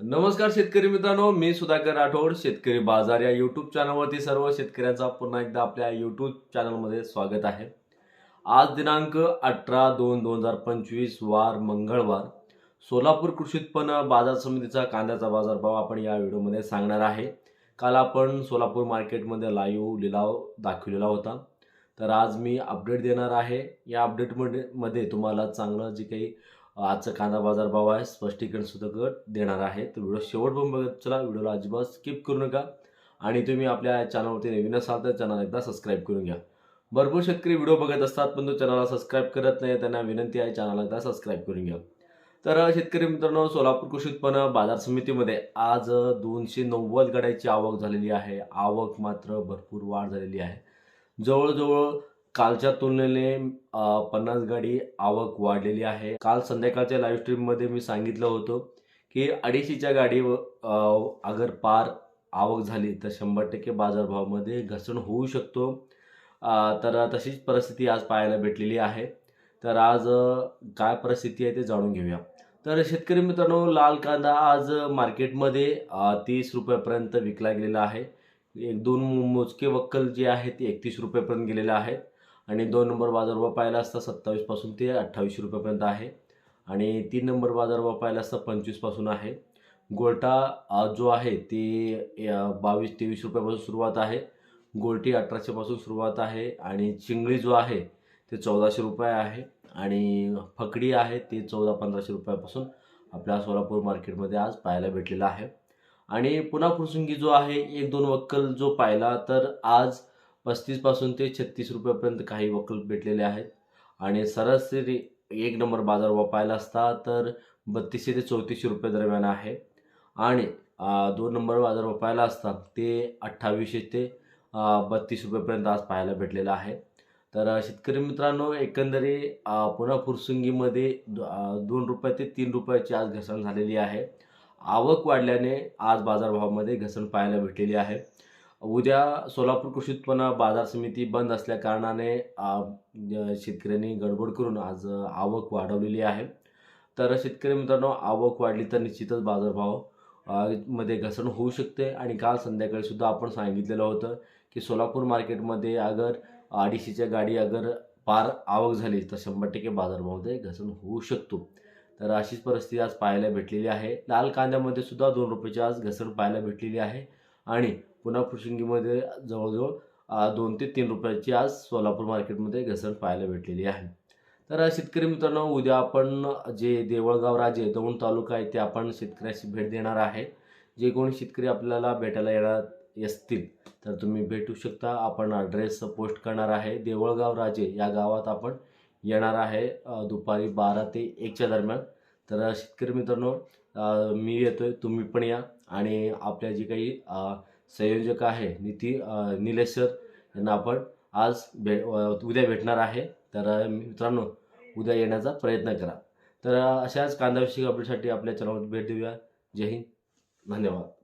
नमस्कार शेतकरी मित्रांनो मी सुधाकर राठोड शेतकरी बाजार या यूट्यूब चॅनलवरती सर्व शेतकऱ्यांचा पुन्हा एकदा आपल्या यूट्यूब चॅनलमध्ये स्वागत आहे. आज दिनांक अठरा दोन दोन हजार पंचवीस वार मंगळवार सोलापूर कृषी उत्पन्न बाजार समितीचा कांद्याचा बाजारभाव आपण या व्हिडिओमध्ये सांगणार आहे. काल आपण सोलापूर मार्केटमध्ये लाईव्ह लिलाव दाखवलेला होता. तर आज मी अपडेट देणार आहे. या अपडेटमध्ये मध्ये तुम्हाला चांगलं जे काही आजचा कांदा बाजार भाव आहे. स्पष्टीकरण सुद्धा देणार आहे. तर व्हिडिओ शेवट पण बघत चला. व्हिडिओला अजिबात स्किप करू नका. आणि तुम्ही आपल्या चॅनलवरती नवीन असाल तर चॅनल एकदा सबस्क्राईब करून घ्या. भरपूर शेतकरी व्हिडिओ बघत असतात पण तो चॅनलला सबस्क्राईब करत नाही त्यांना विनंती आहे चॅनल एकदा सबस्क्राईब करून घ्या. तर शेतकरी मित्रांनो सोलापूर कृषी उत्पन्न बाजार समितीमध्ये आज दोनशे नव्वद गाड्याची आवक झालेली आहे. आवक मात्र भरपूर वाढ झालेली आहे. जवळजवळ कालच्या तुलनेने पन्नास गाडी आवक वाढलेली आहे. काल संध्याकाळच्या लाईव्ह स्ट्रीममध्ये मी सांगितलं होतं की अडीचशेच्या गाडी अगर पार आवक झाली तर शंभर टक्के बाजारभावामध्ये घसरण होऊ शकतो. तर तशीच परिस्थिती आज पाहायला भेटलेली आहे. तर आज काय परिस्थिती आहे ते जाणून घेऊया. तर शेतकरी मित्रांनो लाल कांदा आज मार्केटमध्ये तीस रुपयापर्यंत विकला गेलेला आहे. एक दोन मोजके वक्कल जे आहे ते एकतीस रुपयापर्यंत गेलेले आहेत. आणि दोन नंबर बाजारभाव पाहिला असता सत्तावीसपासून ते अठ्ठावीसशे रुपयापर्यंत आहे. आणि तीन नंबर बाजारभाव पाहिला असता पंचवीसपासून आहे. गोल्टा जो आहे ते बावीस तेवीस रुपयापासून सुरुवात आहे. गोल्टी अठराशेपासून सुरुवात आहे. आणि चिंगळी जो आहे ते चौदाशे रुपये आहे. आणि फकडी आहे ते चौदा पंधराशे रुपयापासून आपल्या सोलापूर मार्केटमध्ये आज पाहायला भेटलेला आहे. आणि पुन्हा फुरसुंगी जो आहे एक दोन वक्कल जो पाहिला तर आज पस्तीसपासून ते छत्तीस रुपयापर्यंत काही वकल भेटलेले आहेत. आणि सरासरी एक नंबर बाजार पाहायला असता तर बत्तीसशे ते चौतीसशे रुपये दरम्यान आहे. आणि दोन नंबर बाजार वापायला असता ते अठ्ठावीसशे ते बत्तीस रुपयेपर्यंत आज पाहायला भेटलेलं आहे. तर शेतकरी मित्रांनो एकंदरी पुन्हा फुरसुंगीमध्ये दोन रुपये ते तीन रुपयाची आज घसरण झालेली आहे. आवक वाढल्याने आज बाजारभावामध्ये घसरण पाहायला भेटलेली आहे. उद्या सोलापूर कृषी उत्पन्न बाजार समिती बंद असल्या कारणाने शेतकऱ्यांनी गडबड करून आज आवक वाढवलेली आहे. तर शेतकरी मित्रांनो आवक वाढली तर निश्चितच बाजारभावमध्ये घसरण होऊ शकते. आणि काल संध्याकाळी सुद्धा आपण सांगितलेलं होतं की सोलापूर मार्केटमध्ये अगर अडीचशेच्या गाडी अगर पार आवक झाली तर शंभर टक्के बाजारभावामध्ये घसरण होऊ शकतो. तर अशीच परिस्थिती आज पाहायला भेटलेली आहे. लाल कांद्यामध्ये सुद्धा दोन रुपयाची आज घसरण पाहायला भेटलेली आहे. आणि पुन्हा फुशिंगीमध्ये जवळजवळ दोन ते तीन रुपयाची आज सोलापूर मार्केटमध्ये घसरण पाहायला भेटलेली आहे. तर शेतकरी मित्रांनो उद्या आपण जे देवळगाव राजे दौंड तालुका आहे ते आपण शेतकऱ्याशी भेट देणार आहे. जे कोणी शेतकरी आपल्याला भेटायला येणार असतील तर तुम्ही भेटू शकता. आपण ॲड्रेस पोस्ट करणार आहे. देवळगाव राजे या गावात आपण येणार आहे दुपारी बारा ते एकच्या दरम्यान. तर शेतकरी मित्रांनो मी येतोय तुम्ही पण या. आणि आपल्या जी काही संयोजक आहे नीती निलेश सर यांना आपण आज भे उद्या भेटणार आहे. तर मित्रांनो उद्या येण्याचा प्रयत्न करा. तर अशाच कांदाविषयी अपडेटसाठी आपल्या चॅनलवर भेट देऊया. जय हिंद. धन्यवाद.